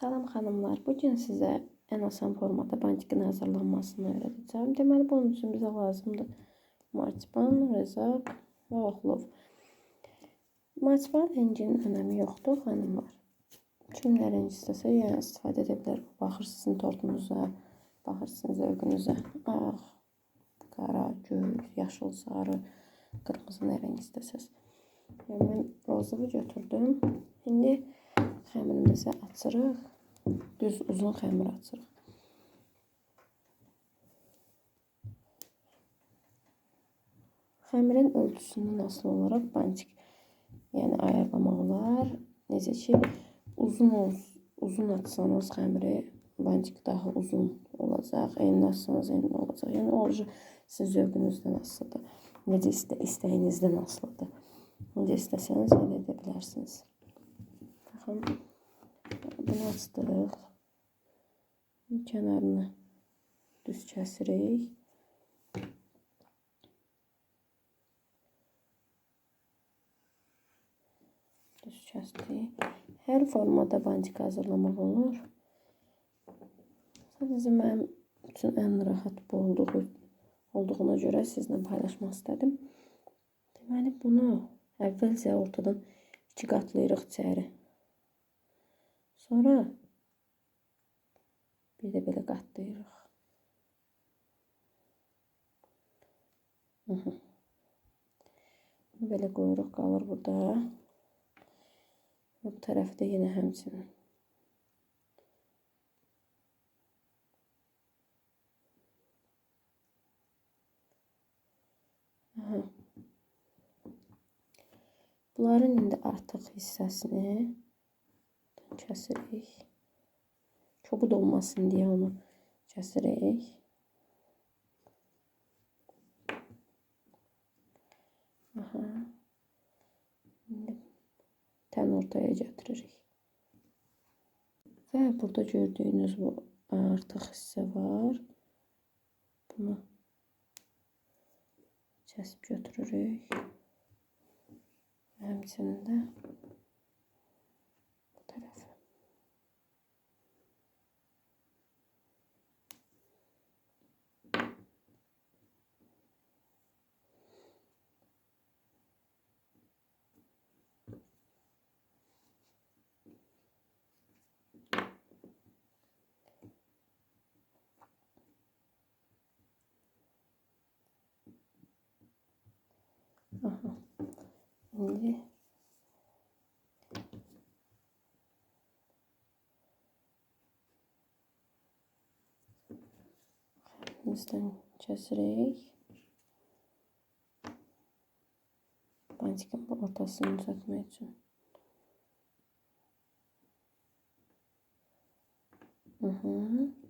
Salam xanımlar. Bu gün sizə ən asan formada bantikin hazırlanmasını öyrədəcəm. Deməli, bunun üçün bizə lazımdır marsipan, rezak və oxlov. Marsipan renginin önəmi yoxdur, xanımlar. Kim nə renk istəsə, yəni istifadə edə bilər. Baxır sizin tortunuza, baxır sizin zövqünüzə. Ağ, qara, göy, yaşıl, sarı, qırmızı nə renk istəsəz. Yəni, mən rozovu götürdüm. İndi xəmirimizi açırıq. Düz uzun xəmir açırıq. Xəmirin ölçüsündən asılı olaraq bantik yəni ayarlamaq olar. Necə ki, uzun olsun, uzun açsanız xəmiri bantik daha uzun olacaq. Enli açsanız enli olacaq. Yəni o sizin zövqünüzdən asılıdır. Necə istə istəyinizdən asılıdır. Necə istəsəniz elə edə bilərsiniz. Baxın. Bunu açdıq. Kənarını düz kəsirik. Düz kəsdik. Hər formada bantik hazırlamaq olur. Sadəcə mənim üçün ən rahat bu olduğu olduğuna görə sizlə paylaşmaq istədim. Deməli bunu əvvəlcə ortadan iki qatlayırıq içəri. Sonra bir də belə qatlayırıq. Bunu belə qoyuruq, qalır burada. Bu tərəfdə yenə həmçinin. Bunların indi artıq hissəsini kəsirik. Çobud olmasın deyə onu kəsirik. Aha. İndi tən ortaya gətiririk. Və burada gördüyünüz bu artıq hissə var. Bunu kəsib götürürük. Həmçinin də Aha. Şimdi bizden kəsirik. Bantikin ortasını düzəltmək üçün. Hı -hı.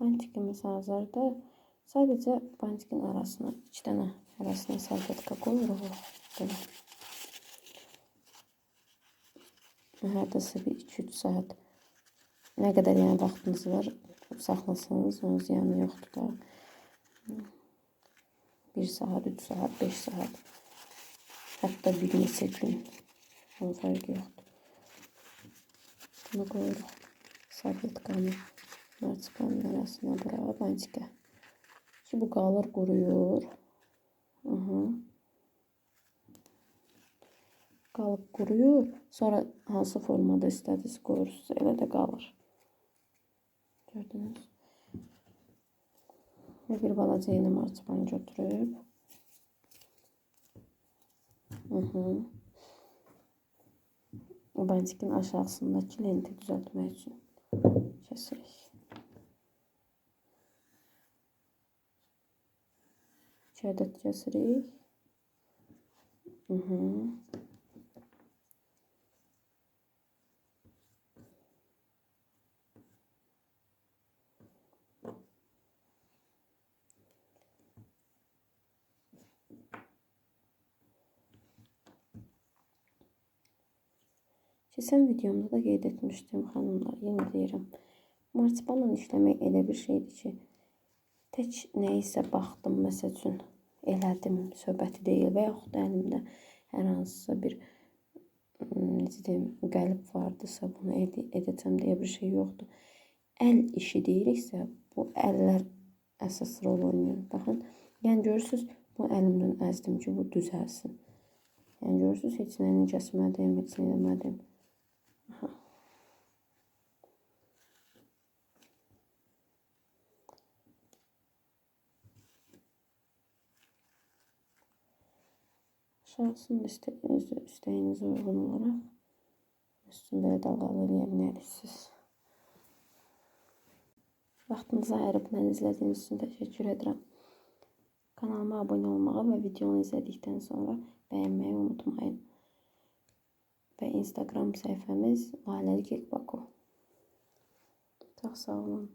Bantikimiz hazırdır. Sadəcə bantikin arasına 2 dənə arasına salfetka qoyuruq. Belə. Hardasa bir 2-3 saat nə qədər yəni vaxtınız var saxlasanız onun ziyanı yoxdur da. 1 saat, 3 saat, 5 saat, hətta bir neçə gün. Onun fərqi yoxdur. Bunu qoyuruq salfetkanı. Marsipanın arasına. Ki bu qalır quruyur. Aha. Qalıb quruyur. Sonra hansı formada istədiniz qoyursunuz. Elə də qalır. Gördünüz. Və bir balaca yeni marsipan götürüb. Hı O bantikin aşağısındakı lenti düzəltmək üçün షరదత్ చసరి Keçən videomda da qeyd etmişdim xanımlar, yenə deyirəm. Marsipanla işləmək elə bir şeydir ki, tək nəyisə baxdım, məsəl üçün elədim, söhbəti deyil və yaxud da əlimdə hər hansısa bir necə deyim, qəlb vardısa, bunu ed edəcəm deyə bir şey yoxdur. Əl işi deyiriksə, bu əllər əsas rol oynayır. Baxın, yəni görürsüz, bu əlimdən əzdim ki, bu düzəlsin. Yəni görürsüz, heç nəyini kəsmədim, heç nə eləmədim. Aha. İstəyiniz, istəyinizə uyğun olaraq üstünü belə dalgalı eləyə bilərsiniz. Vaxtınızı ayırıb məni izlədiyiniz üçün təşəkkür edirəm. Kanalıma abunə olmağı və videonu izlədikdən sonra bəyənməyi unutmayın. Və Instagram səhifəmiz Laləli Kek Baku. Çox sağ olun.